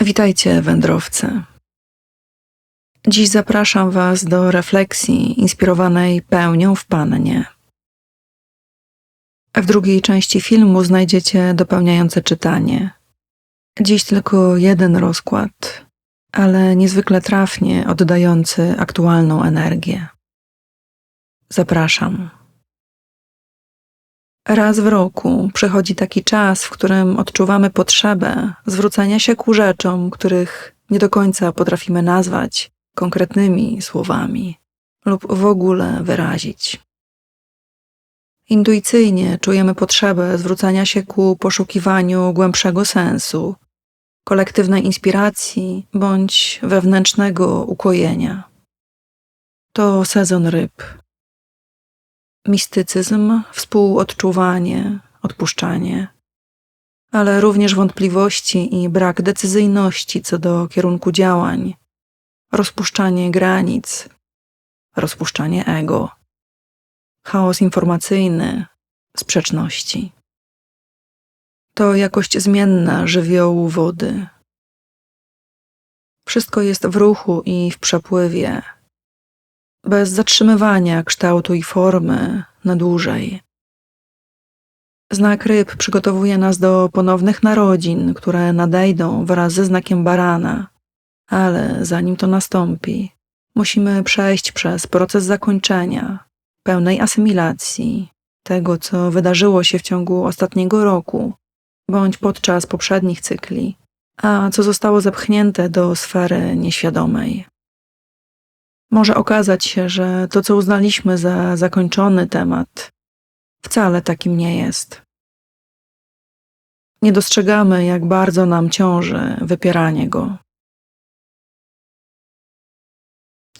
Witajcie, wędrowcy. Dziś zapraszam Was do refleksji inspirowanej pełnią w Pannie. W drugiej części filmu znajdziecie dopełniające czytanie. Dziś tylko jeden rozkład, ale niezwykle trafnie oddający aktualną energię. Zapraszam. Raz w roku przychodzi taki czas, w którym odczuwamy potrzebę zwrócenia się ku rzeczom, których nie do końca potrafimy nazwać konkretnymi słowami lub w ogóle wyrazić. Intuicyjnie czujemy potrzebę zwrócenia się ku poszukiwaniu głębszego sensu, kolektywnej inspiracji bądź wewnętrznego ukojenia. To sezon ryb mistycyzm, współodczuwanie, odpuszczanie, ale również wątpliwości i brak decyzyjności co do kierunku działań, rozpuszczanie granic, rozpuszczanie ego, chaos informacyjny, sprzeczności. To jakość zmienna żywiołu wody. Wszystko jest w ruchu i w przepływie bez zatrzymywania kształtu i formy na dłużej. Znak ryb przygotowuje nas do ponownych narodzin, które nadejdą wraz ze znakiem barana, ale zanim to nastąpi, musimy przejść przez proces zakończenia, pełnej asymilacji tego, co wydarzyło się w ciągu ostatniego roku bądź podczas poprzednich cykli, a co zostało zepchnięte do sfery nieświadomej. Może okazać się, że to, co uznaliśmy za zakończony temat, wcale takim nie jest. Nie dostrzegamy, jak bardzo nam ciąży wypieranie go.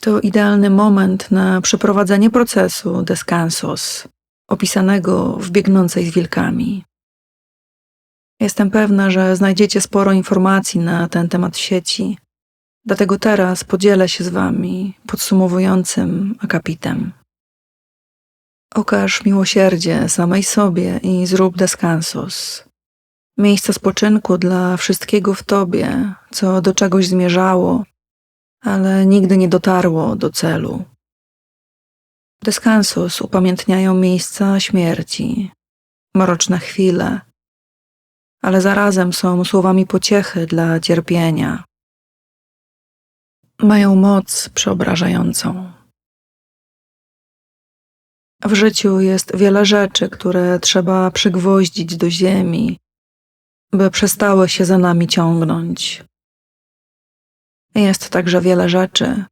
To idealny moment na przeprowadzenie procesu descansos, opisanego w biegnącej z wilkami. Jestem pewna, że znajdziecie sporo informacji na ten temat w sieci Dlatego teraz podzielę się z Wami podsumowującym akapitem. Okaż miłosierdzie samej sobie i zrób descansos. Miejsce spoczynku dla wszystkiego w Tobie, co do czegoś zmierzało, ale nigdy nie dotarło do celu. Descansos upamiętniają miejsca śmierci, mroczne chwile, ale zarazem są słowami pociechy dla cierpienia mają moc przeobrażającą. W życiu jest wiele rzeczy, które trzeba przygwoździć do ziemi, by przestały się za nami ciągnąć. Jest także wiele rzeczy,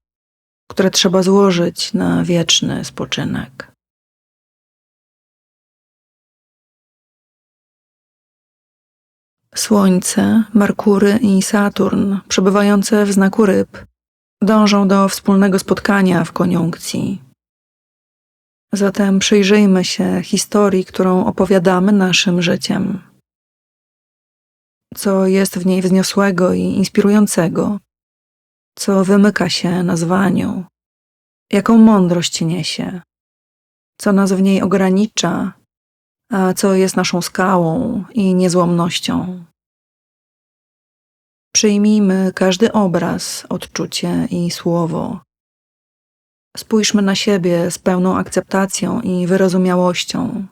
które trzeba złożyć na wieczny spoczynek. Słońce, Merkury i Saturn, przebywające w znaku ryb, dążą do wspólnego spotkania w koniunkcji. Zatem przyjrzyjmy się historii, którą opowiadamy naszym życiem. Co jest w niej wzniosłego i inspirującego, co wymyka się nazwaniu, jaką mądrość niesie, co nas w niej ogranicza, a co jest naszą skałą i niezłomnością. Przyjmijmy każdy obraz, odczucie i słowo. Spójrzmy na siebie z pełną akceptacją i wyrozumiałością.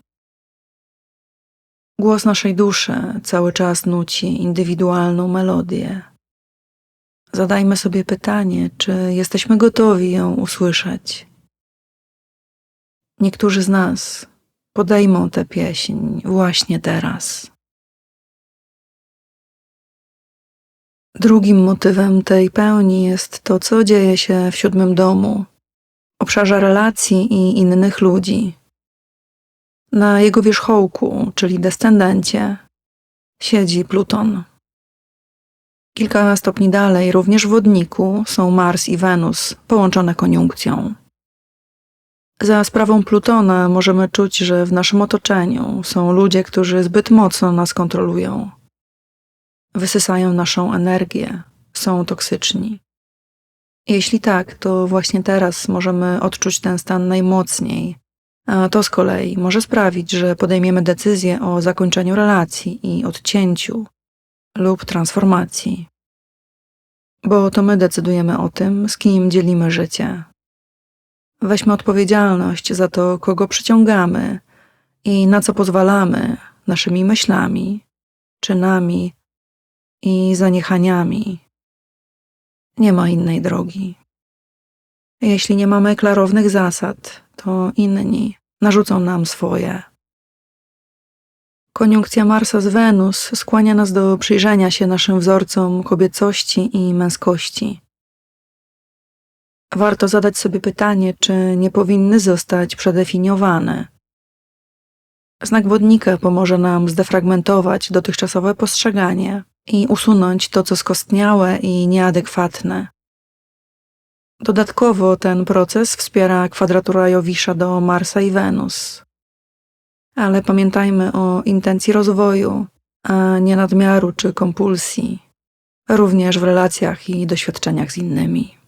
Głos naszej duszy cały czas nuci indywidualną melodię. Zadajmy sobie pytanie, czy jesteśmy gotowi ją usłyszeć. Niektórzy z nas podejmą tę pieśń właśnie teraz. Drugim motywem tej pełni jest to, co dzieje się w siódmym domu, obszarze relacji i innych ludzi. Na jego wierzchołku, czyli descendencie, siedzi Pluton. Kilka stopni dalej, również w wodniku, są Mars i Wenus, połączone koniunkcją. Za sprawą Plutona możemy czuć, że w naszym otoczeniu są ludzie, którzy zbyt mocno nas kontrolują wysysają naszą energię, są toksyczni. Jeśli tak, to właśnie teraz możemy odczuć ten stan najmocniej, a to z kolei może sprawić, że podejmiemy decyzję o zakończeniu relacji i odcięciu lub transformacji. bo to my decydujemy o tym, z kim dzielimy życie. Weźmy odpowiedzialność za to, kogo przyciągamy i na co pozwalamy naszymi myślami, czynami i zaniechaniami. Nie ma innej drogi. Jeśli nie mamy klarownych zasad, to inni narzucą nam swoje. Koniunkcja Marsa z Wenus skłania nas do przyjrzenia się naszym wzorcom kobiecości i męskości. Warto zadać sobie pytanie, czy nie powinny zostać przedefiniowane. Znak wodnika pomoże nam zdefragmentować dotychczasowe postrzeganie i usunąć to, co skostniałe i nieadekwatne. Dodatkowo ten proces wspiera kwadratura Jowisza do Marsa i Wenus. Ale pamiętajmy o intencji rozwoju, a nie nadmiaru czy kompulsji, również w relacjach i doświadczeniach z innymi.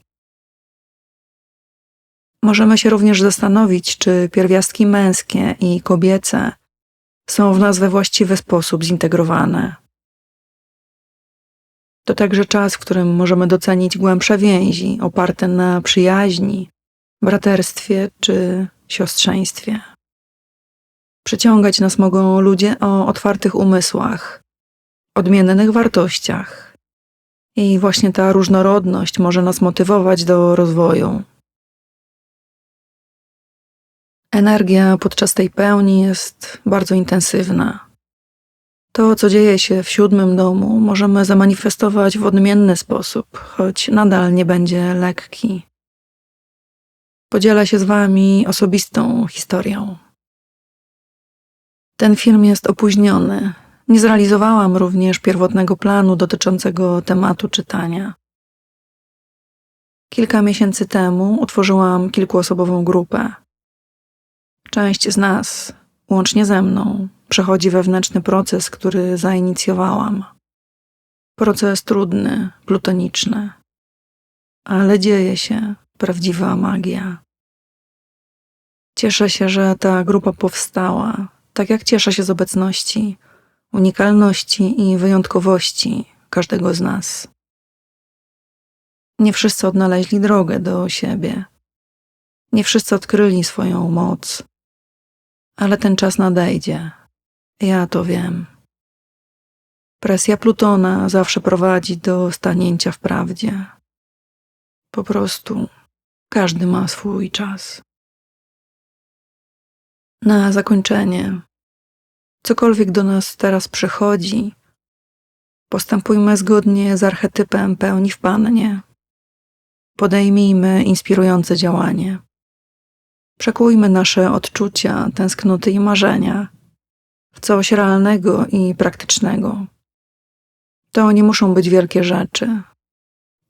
Możemy się również zastanowić, czy pierwiastki męskie i kobiece są w nas we właściwy sposób zintegrowane. To także czas, w którym możemy docenić głębsze więzi oparte na przyjaźni, braterstwie czy siostrzeństwie. Przyciągać nas mogą ludzie o otwartych umysłach, odmiennych wartościach. I właśnie ta różnorodność może nas motywować do rozwoju. Energia podczas tej pełni jest bardzo intensywna. To, co dzieje się w siódmym domu, możemy zamanifestować w odmienny sposób, choć nadal nie będzie lekki. Podzielę się z Wami osobistą historią. Ten film jest opóźniony. Nie zrealizowałam również pierwotnego planu dotyczącego tematu czytania. Kilka miesięcy temu utworzyłam kilkuosobową grupę. Część z nas, łącznie ze mną, przechodzi wewnętrzny proces, który zainicjowałam. Proces trudny, plutoniczny, ale dzieje się prawdziwa magia. Cieszę się, że ta grupa powstała, tak jak cieszę się z obecności, unikalności i wyjątkowości każdego z nas. Nie wszyscy odnaleźli drogę do siebie. Nie wszyscy odkryli swoją moc, ale ten czas nadejdzie. Ja to wiem. Presja Plutona zawsze prowadzi do stanięcia w prawdzie. Po prostu każdy ma swój czas. Na zakończenie, cokolwiek do nas teraz przychodzi, postępujmy zgodnie z archetypem pełni w Pannie. Podejmijmy inspirujące działanie. Przekujmy nasze odczucia, tęsknoty i marzenia coś realnego i praktycznego. To nie muszą być wielkie rzeczy.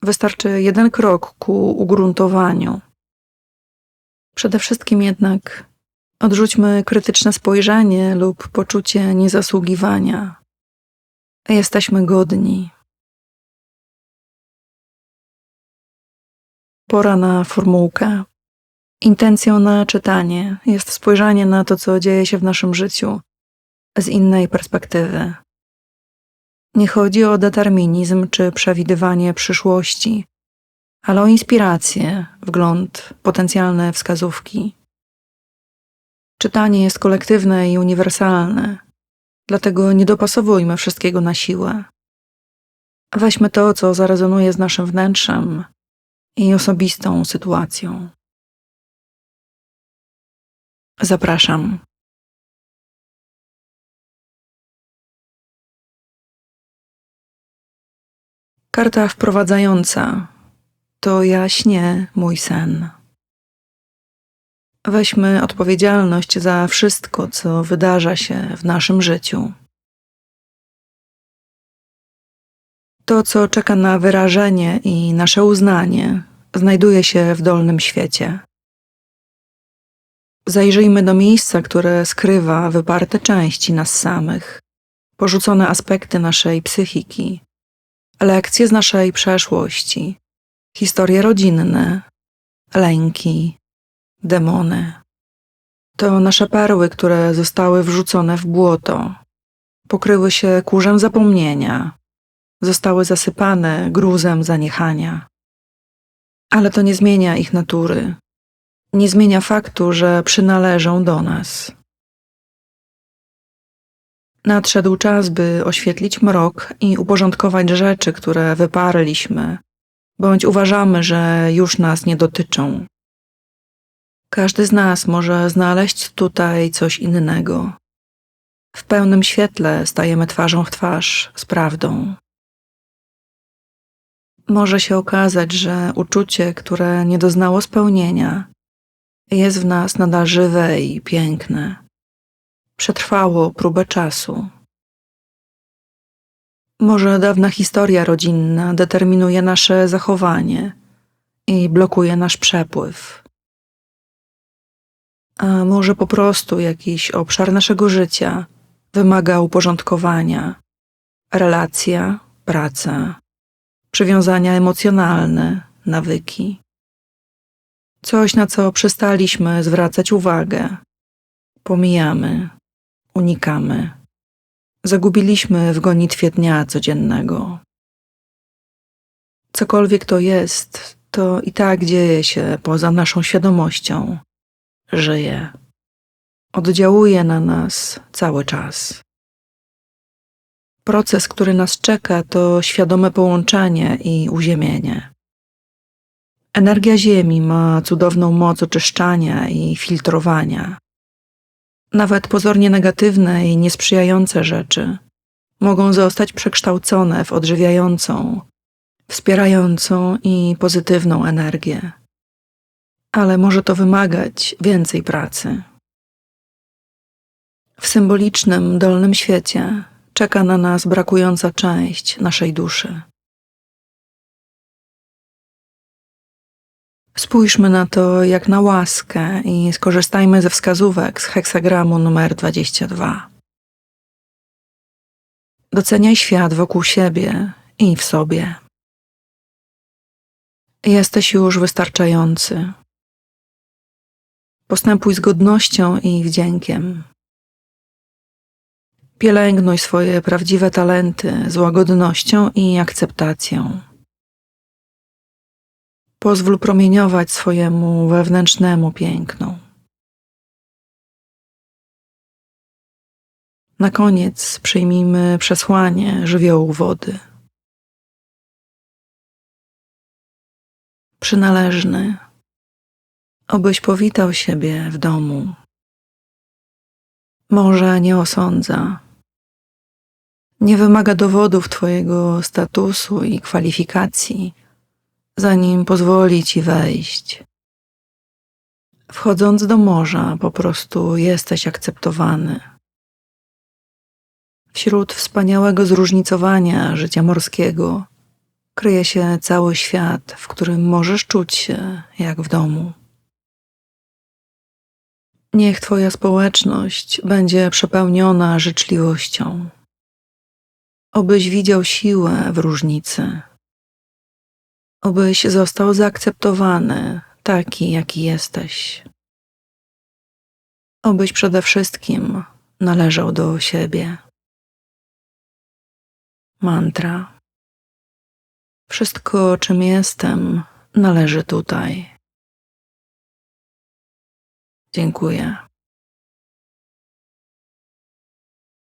Wystarczy jeden krok ku ugruntowaniu. Przede wszystkim jednak odrzućmy krytyczne spojrzenie lub poczucie niezasługiwania. Jesteśmy godni. Pora na formułkę. Intencją na czytanie jest spojrzenie na to, co dzieje się w naszym życiu z innej perspektywy. Nie chodzi o determinizm czy przewidywanie przyszłości, ale o inspirację, wgląd, potencjalne wskazówki. Czytanie jest kolektywne i uniwersalne, dlatego nie dopasowujmy wszystkiego na siłę. Weźmy to, co zarezonuje z naszym wnętrzem i osobistą sytuacją. Zapraszam. Karta wprowadzająca. To jaśnie mój sen. Weźmy odpowiedzialność za wszystko, co wydarza się w naszym życiu. To, co czeka na wyrażenie i nasze uznanie, znajduje się w dolnym świecie. Zajrzyjmy do miejsca, które skrywa wyparte części nas samych, porzucone aspekty naszej psychiki, lekcje z naszej przeszłości, historie rodzinne, lęki, demony. To nasze perły, które zostały wrzucone w błoto, pokryły się kurzem zapomnienia, zostały zasypane gruzem zaniechania. Ale to nie zmienia ich natury, nie zmienia faktu, że przynależą do nas. Nadszedł czas, by oświetlić mrok i uporządkować rzeczy, które wyparliśmy, bądź uważamy, że już nas nie dotyczą. Każdy z nas może znaleźć tutaj coś innego. W pełnym świetle stajemy twarzą w twarz z prawdą. Może się okazać, że uczucie, które nie doznało spełnienia, jest w nas nadal żywe i piękne. Przetrwało próbę czasu. Może dawna historia rodzinna determinuje nasze zachowanie i blokuje nasz przepływ. A może po prostu jakiś obszar naszego życia wymaga uporządkowania. Relacja, praca, przywiązania emocjonalne, nawyki. Coś, na co przestaliśmy zwracać uwagę. Pomijamy, unikamy. Zagubiliśmy w gonitwie dnia codziennego. Cokolwiek to jest, to i tak dzieje się poza naszą świadomością. Żyje. Oddziałuje na nas cały czas. Proces, który nas czeka, to świadome połączenie i uziemienie. Energia Ziemi ma cudowną moc oczyszczania i filtrowania. Nawet pozornie negatywne i niesprzyjające rzeczy mogą zostać przekształcone w odżywiającą, wspierającą i pozytywną energię. Ale może to wymagać więcej pracy. W symbolicznym, dolnym świecie czeka na nas brakująca część naszej duszy. Spójrzmy na to jak na łaskę i skorzystajmy ze wskazówek z heksagramu numer 22. Doceniaj świat wokół siebie i w sobie. Jesteś już wystarczający. Postępuj z godnością i wdziękiem. Pielęgnuj swoje prawdziwe talenty z łagodnością i akceptacją. Pozwól promieniować swojemu wewnętrznemu pięknu. Na koniec przyjmijmy przesłanie żywiołu wody. Przynależny, obyś powitał siebie w domu. Może nie osądza, nie wymaga dowodów Twojego statusu i kwalifikacji, zanim pozwoli Ci wejść. Wchodząc do morza, po prostu jesteś akceptowany. Wśród wspaniałego zróżnicowania życia morskiego kryje się cały świat, w którym możesz czuć się jak w domu. Niech Twoja społeczność będzie przepełniona życzliwością. Obyś widział siłę w różnicy. Obyś został zaakceptowany taki, jaki jesteś. Obyś przede wszystkim należał do siebie. Mantra. Wszystko, czym jestem, należy tutaj. Dziękuję.